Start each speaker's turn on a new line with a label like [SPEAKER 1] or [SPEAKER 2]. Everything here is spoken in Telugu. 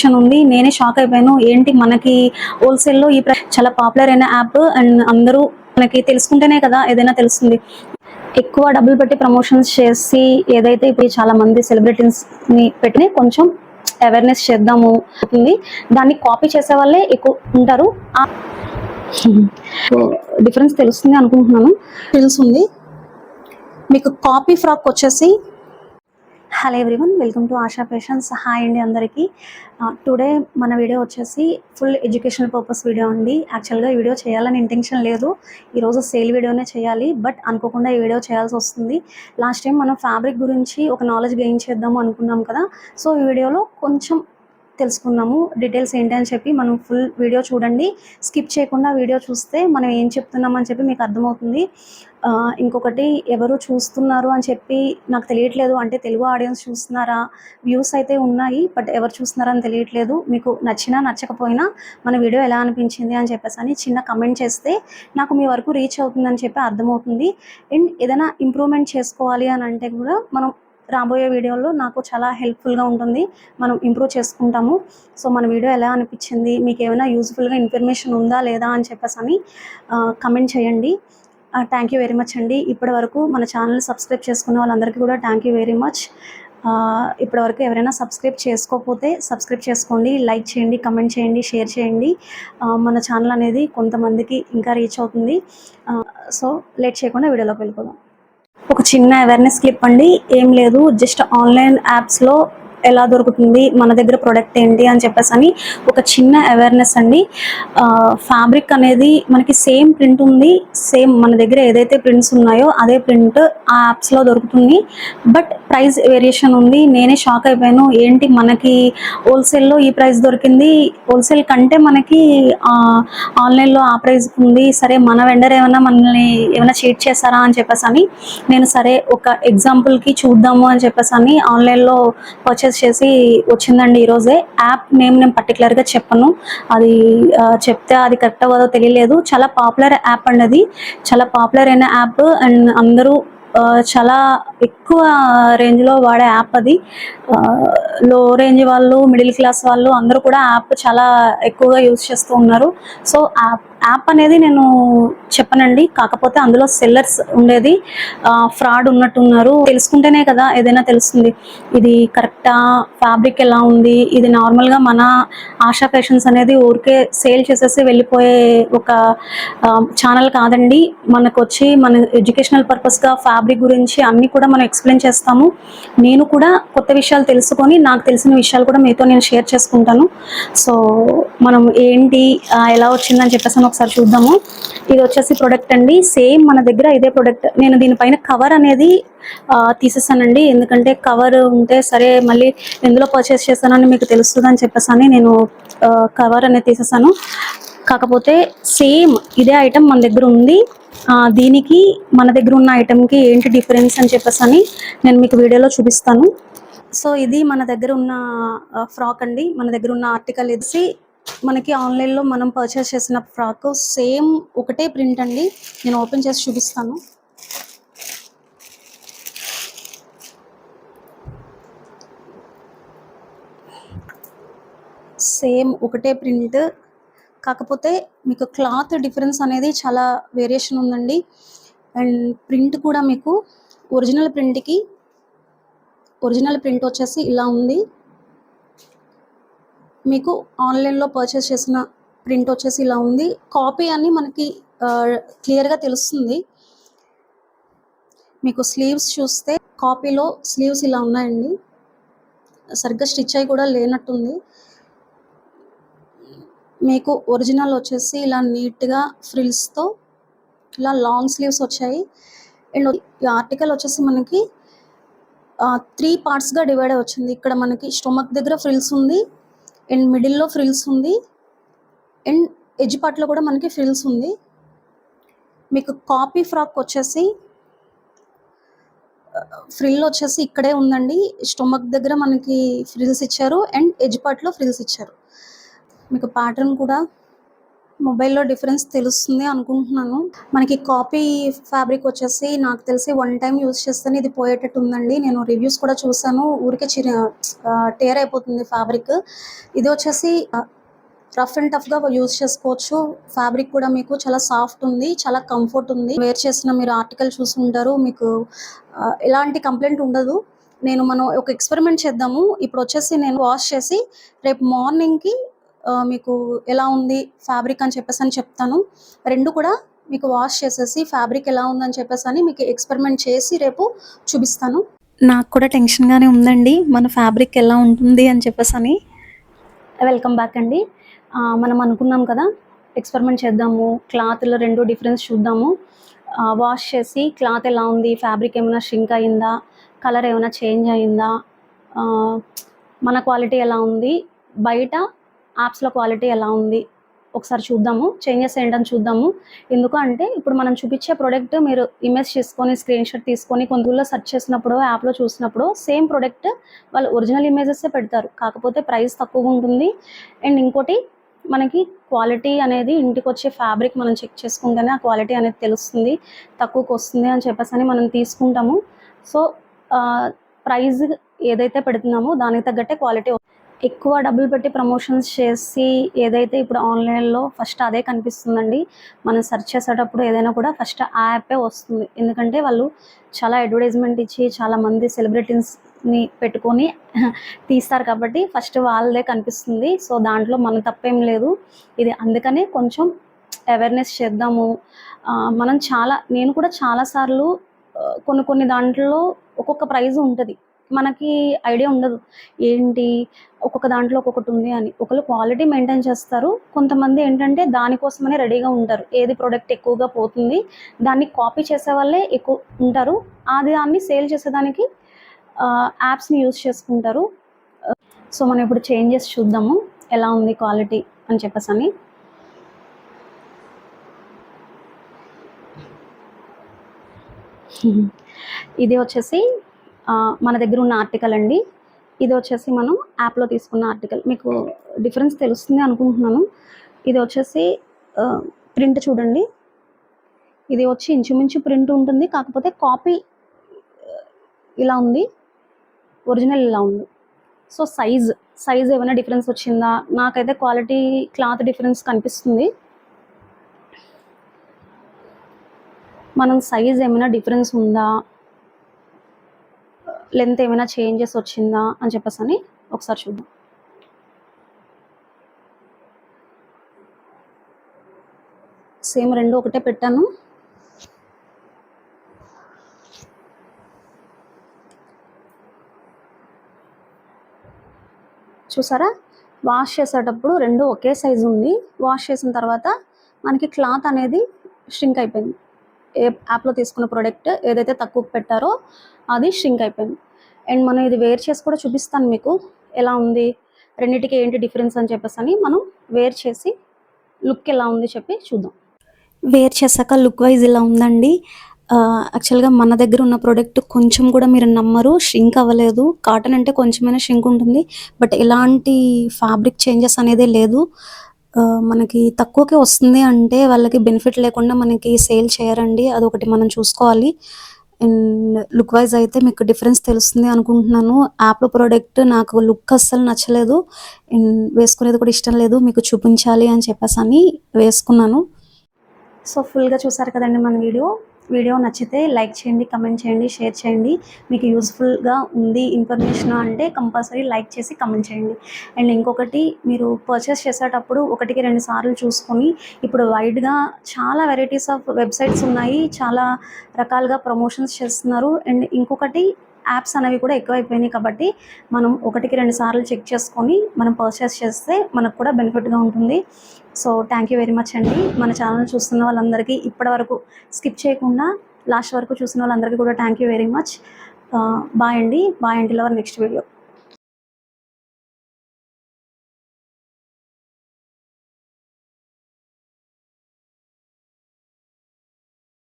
[SPEAKER 1] ఆప్షన్ ఉంది. నేనే షాక్ అయిపోయాను. ఏంటి మనకి హోల్సేల్లో ఈ చాలా పాపులర్ అయిన యాప్ అండ్ అందరూ మనకి తెలుసుకుంటేనే కదా ఏదైనా తెలుస్తుంది. ఎక్కువ డబ్బులు పెట్టి ప్రమోషన్స్ చేసి ఏదైతే ఇప్పుడు చాలా మంది సెలబ్రిటీస్ని పెట్టి కొంచెం అవేర్నెస్ చేద్దాము ఉంది దాన్ని కాపీ చేసే వాళ్ళే ఎక్కువ ఉంటారు. డిఫరెన్స్ తెలుస్తుంది అనుకుంటున్నాను. తెలుస్తుంది మీకు కాపీ ఫ్రాక్ వచ్చేసి hello everyone welcome to Asha passions hi అండి అందరికీ. టుడే మన వీడియో వచ్చేసి ఫుల్ ఎడ్యుకేషనల్ పర్పస్ వీడియో అండి. యాక్చువల్గా ఈ వీడియో చేయాలని ఇంటెన్షన్ లేదు. ఈరోజు సేల్ వీడియోనే చేయాలి బట్ అనుకోకుండా ఈ వీడియో చేయాల్సి వస్తుంది. లాస్ట్ టైం మనం ఫ్యాబ్రిక్ గురించి ఒక నాలెడ్జ్ గెయిన్ చేద్దాము అనుకున్నాం కదా. సో ఈ వీడియోలో కొంచెం తెలుసుకున్నాము డీటెయిల్స్ ఏంటి అని చెప్పి మనం ఫుల్ వీడియో చూడండి. స్కిప్ చేయకుండా వీడియో చూస్తే మనం ఏం చెప్తున్నామని చెప్పి మీకు అర్థమవుతుంది. ఇంకొకటి ఎవరు చూస్తున్నారు అని చెప్పి నాకు తెలియట్లేదు. అంటే తెలుగు ఆడియన్స్ చూస్తున్నారా? వ్యూస్ అయితే ఉన్నాయి బట్ ఎవరు చూస్తున్నారని అని తెలియట్లేదు. మీకు నచ్చినా నచ్చకపోయినా మన వీడియో ఎలా అనిపించింది అని చెప్పేసి అని చిన్న కమెంట్ చేస్తే నాకు మీ వరకు రీచ్ అవుతుందని చెప్పి అర్థమవుతుంది. అండ్ ఏదైనా ఇంప్రూవ్మెంట్ చేసుకోవాలి అని అంటే కూడా మనం రాబోయే వీడియోలో నాకు చాలా హెల్ప్ఫుల్గా ఉంటుంది. మనం ఇంప్రూవ్ చేసుకుంటాము. సో మన వీడియో ఎలా అనిపించింది? మీకు ఏమైనా యూజ్ఫుల్గా ఇన్ఫర్మేషన్ ఉందా లేదా అని చెప్పేసి అని కమెంట్ చేయండి. థ్యాంక్ యూ వెరీ మచ్ అండి. ఇప్పటి వరకు మన ఛానల్ సబ్స్క్రైబ్ చేసుకున్న వాళ్ళందరికీ కూడా థ్యాంక్ యూ వెరీ మచ్ ఇప్పటివరకు ఎవరైనా సబ్స్క్రైబ్ చేసుకోకపోతే సబ్స్క్రైబ్ చేసుకోండి. లైక్ చేయండి కమెంట్ చేయండి షేర్ చేయండి. మన ఛానల్ అనేది కొంతమందికి ఇంకా రీచ్ అవుతుంది. సో లేట్ చేయకుండా వీడియోలోకి వెళ్ళిపోదాం. ఒక చిన్న అవేర్నెస్ క్లిప్ అండి. ఏం లేదు జస్ట్ ఆన్లైన్ యాప్స్లో ఎలా దొరుకుతుంది మన దగ్గర ప్రొడక్ట్ ఏంటి అని చెప్పేసి అని ఒక చిన్న అవేర్నెస్ అండి. ఫ్యాబ్రిక్ అనేది మనకి సేమ్ ప్రింట్ ఉంది సేమ్ మన దగ్గర ఏదైతే ప్రింట్స్ ఉన్నాయో అదే ప్రింట్ ఆ యాప్స్లో దొరుకుతుంది. బట్ ప్రైస్ వేరియేషన్ ఉంది. నేనే షాక్ అయిపోయాను. ఏంటి మనకి హోల్సేల్లో ఈ ప్రైస్ దొరికింది? హోల్సేల్ కంటే మనకి ఆన్లైన్లో ఆ ప్రైస్ ఉంది. సరే మన వెండర్ ఏమైనా మనల్ని ఏమైనా చీట్ చేస్తారా అని చెప్పేసి అని నేను సరే ఒక ఎగ్జాంపుల్కి చూద్దాము అని చెప్పేసి అని ఆన్లైన్లో పర్చేస్ చేసి వచ్చిందండి ఈరోజే యాప్ నేమ్ నేను పర్టికులర్గా చెప్పను. అది చెప్తే అది కరెక్ట్ అవ్వదో తెలియలేదు. చాలా పాపులర్ యాప్ అండి అది. చాలా పాపులర్ అయిన యాప్ అండ్ అందరూ చాలా ఎక్కువ రేంజ్లో వాడే యాప్ అది. లో రేంజ్ వాళ్ళు మిడిల్ క్లాస్ వాళ్ళు అందరూ కూడా యాప్ చాలా ఎక్కువగా యూజ్ చేస్తూ ఉన్నారు. సో యాప్ యాప్ అనేది నేను చెప్పనండి. కాకపోతే అందులో సెల్లర్స్ ఉండేది. ఫ్రాడ్ ఉన్నట్టున్నారు. తెలుసుకుంటేనే కదా ఏదైనా తెలుస్తుంది. ఇది కరెక్టా ఫ్యాబ్రిక్ ఎలా ఉంది? ఇది నార్మల్గా మన ఆశా ఫ్యాషన్స్ అనేది ఊరికే సేల్ చేసేసి వెళ్ళిపోయే ఒక ఛానల్ కాదండి. మనకు వచ్చి మన ఎడ్యుకేషనల్ పర్పస్గా ఫ్యాబ్రిక్ గురించి అన్నీ కూడా మనం ఎక్స్ప్లెయిన్ చేస్తాము. నేను కూడా కొత్త విషయాలు తెలుసుకొని నాకు తెలిసిన విషయాలు కూడా మీతో నేను షేర్ చేసుకుంటాను. సో మనం ఏంటి ఎలా వచ్చిందని చెప్పేసి అని ఒకసారి చూద్దాము. ఇది వచ్చేసి ప్రొడక్ట్ అండి. సేమ్ మన దగ్గర ఇదే ప్రొడక్ట్ నేను దీనిపైన కవర్ అనేది తీసేసానండి. ఎందుకంటే కవర్ ఉంటే సరే మళ్ళీ ఎందులో పర్చేస్ చేస్తానని మీకు తెలుస్తుందని చెప్పేసి అని నేను కవర్ అనేది తీసేసాను. కాకపోతే సేమ్ ఇదే ఐటమ్ మన దగ్గర ఉంది. దీనికి మన దగ్గర ఉన్న ఐటమ్కి ఏంటి డిఫరెన్స్ అని చెప్పేసి నేను మీకు వీడియోలో చూపిస్తాను. సో ఇది మన దగ్గర ఉన్న ఫ్రాక్ అండి. మన దగ్గర ఉన్న ఆర్టికల్ ఇది. మనకి ఆన్లైన్లో మనం పర్చేస్ చేసిన ఫ్రాక్ సేమ్ ఒకటే ప్రింట్ అండి. నేను ఓపెన్ చేసి చూపిస్తాను. సేమ్ ఒకటే ప్రింట్ కాకపోతే మీకు క్లాత్ డిఫరెన్స్ అనేది చాలా వేరియేషన్ ఉందండి. అండ్ ప్రింట్ కూడా మీకు ఒరిజినల్ ప్రింట్కి ఒరిజినల్ ప్రింట్ వచ్చేసి ఇలా ఉంది. మీకు ఆన్లైన్లో పర్చేస్ చేసిన ప్రింట్ వచ్చేసి ఇలా ఉంది. కాపీ అని మనకి క్లియర్గా తెలుస్తుంది. మీకు స్లీవ్స్ చూస్తే కాపీలో స్లీవ్స్ ఇలా ఉన్నాయండి. సరిగ్గా స్టిచ్ అయి కూడా లేనట్టుంది. మీకు ఒరిజినల్ వచ్చేసి ఇలా నీట్గా ఫ్రిల్స్తో ఇలా లాంగ్ స్లీవ్స్ వచ్చాయి. అండ్ ఈ ఆర్టికల్ వచ్చేసి మనకి త్రీ పార్ట్స్గా డివైడ్ వచ్చింది. ఇక్కడ మనకి స్టొమక్ దగ్గర ఫ్రిల్స్ ఉంది. అండ్ మిడిల్లో ఫ్రిల్స్ ఉంది. అండ్ ఎడ్జ్ పార్ట్లో కూడా మనకి ఫ్రిల్స్ ఉంది. మీకు కాపీ ఫ్రాక్ వచ్చేసి ఫ్రిల్ వచ్చేసి ఇక్కడే ఉందండి. స్టొమక్ దగ్గర మనకి ఫ్రిల్స్ ఇచ్చారు అండ్ ఎడ్జ్ పార్ట్లో ఫ్రిల్స్ ఇచ్చారు. మీకు ప్యాటర్న్ కూడా మొబైల్లో డిఫరెన్స్ తెలుస్తుంది అనుకుంటున్నాను. మనకి కాపీ ఫ్యాబ్రిక్ వచ్చేసి నాకు తెలిసి వన్ టైం యూస్ చేస్తేనే ఇది పోయేటట్టు ఉందండి. నేను రివ్యూస్ కూడా చూసాను ఊరికే చిరి టేర్ అయిపోతుంది ఫ్యాబ్రిక్. ఇది వచ్చేసి రఫ్ అండ్ టఫ్గా యూజ్ చేసుకోవచ్చు. ఫ్యాబ్రిక్ కూడా మీకు చాలా సాఫ్ట్ ఉంది చాలా కంఫర్ట్ ఉంది. వేర్ చేసిన మీరు ఆర్టికల్ చూసుంటారు మీకు ఎలాంటి కంప్లైంట్ ఉండదు. నేను మనం ఒక ఎక్స్పెరిమెంట్ చేద్దాము. ఇప్పుడు వచ్చేసి నేను వాష్ చేసి రేపు మార్నింగ్కి మీకు ఎలా ఉంది ఫ్యాబ్రిక్ అని చెప్పేసి అని చెప్తాను. రెండు కూడా మీకు వాష్ చేసేసి ఫ్యాబ్రిక్ ఎలా ఉందని చెప్పేసి అని మీకు ఎక్స్పెరిమెంట్ చేసి రేపు చూపిస్తాను. నాకు కూడా టెన్షన్గానే ఉందండి. మన ఫ్యాబ్రిక్ ఎలా ఉంటుంది అని చెప్పేసి అని. వెల్కమ్ బ్యాక్ అండి. మనం అనుకున్నాం కదా ఎక్స్పెరిమెంట్ చేద్దాము క్లాత్లో రెండు డిఫరెన్స్ చూద్దాము. వాష్ చేసి క్లాత్ ఎలా ఉంది ఫ్యాబ్రిక్ ఏమైనా షింక్ అయిందా కలర్ ఏమైనా చేంజ్ అయిందా మన క్వాలిటీ ఎలా ఉంది బయట యాప్స్లో క్వాలిటీ ఎలా ఉంది? ఒకసారి చూద్దాము. చేంజెస్ ఏంటని చూద్దాము. ఎందుకు అంటే ఇప్పుడు మనం చూపించే ప్రోడక్ట్ మీరు ఇమేజ్ తీసుకొని స్క్రీన్ షాట్ తీసుకొని కొంతలో సెర్చ్ చేసినప్పుడు యాప్లో చూసినప్పుడు సేమ్ ప్రోడక్ట్ వాళ్ళు ఒరిజినల్ ఇమేజెస్ పెడతారు. కాకపోతే ప్రైస్ తక్కువగా ఉంటుంది. అండ్ ఇంకోటి మనకి క్వాలిటీ అనేది ఇంటికి వచ్చే ఫ్యాబ్రిక్ మనం చెక్ చేసుకుంటేనే ఆ క్వాలిటీ అనేది తెలుస్తుంది. తక్కువకి వస్తుంది అని చెప్పేసి అని మనం తీసుకుంటాము. సో ప్రైస్ ఏదైతే పెడుతున్నామో దానికి తగ్గట్టే క్వాలిటీ ఎక్కువ డబ్బులు పెట్టి ప్రమోషన్స్ చేసి ఏదైతే ఇప్పుడు ఆన్లైన్లో ఫస్ట్ అదే కనిపిస్తుందండి మనం సెర్చ్ చేసేటప్పుడు ఏదైనా కూడా ఫస్ట్ ఆ యాపే వస్తుంది. ఎందుకంటే వాళ్ళు చాలా అడ్వర్టైజ్మెంట్ ఇచ్చి చాలా మంది సెలబ్రిటీస్ని పెట్టుకొని తీస్తారు కాబట్టి ఫస్ట్ వాళ్ళదే కనిపిస్తుంది. సో దాంట్లో మన తప్పేం లేదు. ఇది అందుకనే కొంచెం అవేర్నెస్ చేద్దాము. మనం చాలా నేను కూడా చాలాసార్లు కొన్ని కొన్ని దాంట్లో ఒక్కొక్క ప్రైజ్ ఉంటుంది. మనకి ఐడియా ఉండదు. ఏంటి? ఒక్కొక్క దాంట్లో ఒక్కొక్కటి ఉంది అని. ఒకళ్ళు క్వాలిటీ మెయింటైన్ చేస్తారు. కొంతమంది ఏంటంటే దానికోసమనే రెడీగా ఉంటారు. ఏది ప్రోడక్ట్ ఎక్కువగా పోతుంది దాన్ని కాపీ చేసే వాళ్ళే ఎక్కువ ఉంటారు. అది దాన్ని సేల్ చేసేదానికి యాప్స్ని యూస్ చేసుకుంటారు. సో మనం ఇప్పుడు చేంజెస్ చూద్దాము. ఎలా ఉంది క్వాలిటీ అని చెప్పేసి అని ఇది వచ్చేసి మన దగ్గర ఉన్న ఆర్టికల్ అండి. ఇది వచ్చేసి మనం యాప్లో తీసుకున్న ఆర్టికల్ మీకు డిఫరెన్స్ తెలుస్తుంది అనుకుంటున్నాను. ఇది వచ్చేసి ప్రింట్ చూడండి. ఇది వచ్చి ఇంచుమించు ప్రింట్ ఉంటుంది. కాకపోతే కాపీ ఇలా ఉంది. ఒరిజినల్ ఇలా ఉంది. సో సైజ్ సైజ్ ఏమైనా డిఫరెన్స్ వచ్చిందా? నాకైతే క్వాలిటీ క్లాత్ డిఫరెన్స్ కనిపిస్తుంది. మనం సైజ్ ఏమైనా డిఫరెన్స్ ఉందా? లెంత్ ఏమైనా చేంజెస్ వచ్చిందా అని చెప్పేసి అని ఒకసారి చూద్దాం. సేమ్ రెండు ఒకటే పెట్టాను. చూసారా? వాష్ చేసేటప్పుడు రెండు ఒకే సైజు ఉంది. వాష్ చేసిన తర్వాత మనకి క్లాత్ అనేది షింక్ అయిపోయింది. ఏ యాప్లో తీసుకున్న ప్రోడక్ట్ ఏదైతే తక్కువ పెట్టారో అది షింక్ అయిపోయింది. అండ్ మనం ఇది వేర్ చేసి కూడా చూపిస్తాను మీకు ఎలా ఉంది రెండింటికి ఏంటి డిఫరెన్స్ అని చెప్పేసి అని మనం వేర్ చేసి లుక్ ఎలా ఉంది చెప్పి చూద్దాం. వేర్ చేశాక లుక్ వైజ్ ఇలా ఉందండి. యాక్చువల్గా మన దగ్గర ఉన్న ప్రోడక్ట్ కొంచెం కూడా మీరు నమ్మరు షింక్ అవ్వలేదు. కాటన్ అంటే కొంచెమైనా షింక్ ఉంటుంది. బట్ ఎలాంటి ఫ్యాబ్రిక్ చేంజెస్ అనేది లేదు. మనకి తక్కువకే వస్తుంది అంటే వాళ్ళకి బెనిఫిట్ లేకుండా మనకి సేల్ చేయరండి. అదొకటి మనం చూసుకోవాలి. అండ్ లుక్ వైజ్ అయితే మీకు డిఫరెన్స్ తెలుస్తుంది అనుకుంటున్నాను. యాప్లో ప్రోడక్ట్ నాకు లుక్ అస్సలు నచ్చలేదు. అండ్ వేసుకునేది కూడా ఇష్టం లేదు. మీకు చూపించాలి అని చెప్పేసి అని వేసుకున్నాను. సో ఫుల్గా చూసారు కదండి మన వీడియో వీడియో నచ్చితే లైక్ చేయండి కమెంట్ చేయండి షేర్ చేయండి. మీకు యూస్ఫుల్గా ఉంది ఇన్ఫర్మేషన్ అంటే కంపల్సరీ లైక్ చేసి కమెంట్ చేయండి. అండ్ ఇంకొకటి మీరు పర్చేస్ చేసేటప్పుడు ఒకటికి రెండు సార్లు చూసుకొని ఇప్పుడు వైడ్గా చాలా వెరైటీస్ ఆఫ్ వెబ్సైట్స్ ఉన్నాయి. చాలా రకాలుగా ప్రమోషన్స్ చేస్తున్నారు. అండ్ ఇంకొకటి యాప్స్ అనేవి కూడా ఎక్కువైపోయినాయి కాబట్టి మనం ఒకటికి రెండు సార్లు చెక్ చేసుకొని మనం పర్చేస్ చేస్తే మనకు కూడా బెనిఫిట్గా ఉంటుంది. So thank you very much అండి. మన ఛానల్ చూస్తున్న వాళ్ళందరికీ ఇప్పటి వరకు స్కిప్ చేయకుండా లాస్ట్ వరకు చూసిన వాళ్ళందరికీ కూడా thank you very much bye అండి. బాయ్ అండి లవర్ నెక్స్ట్ వీడియో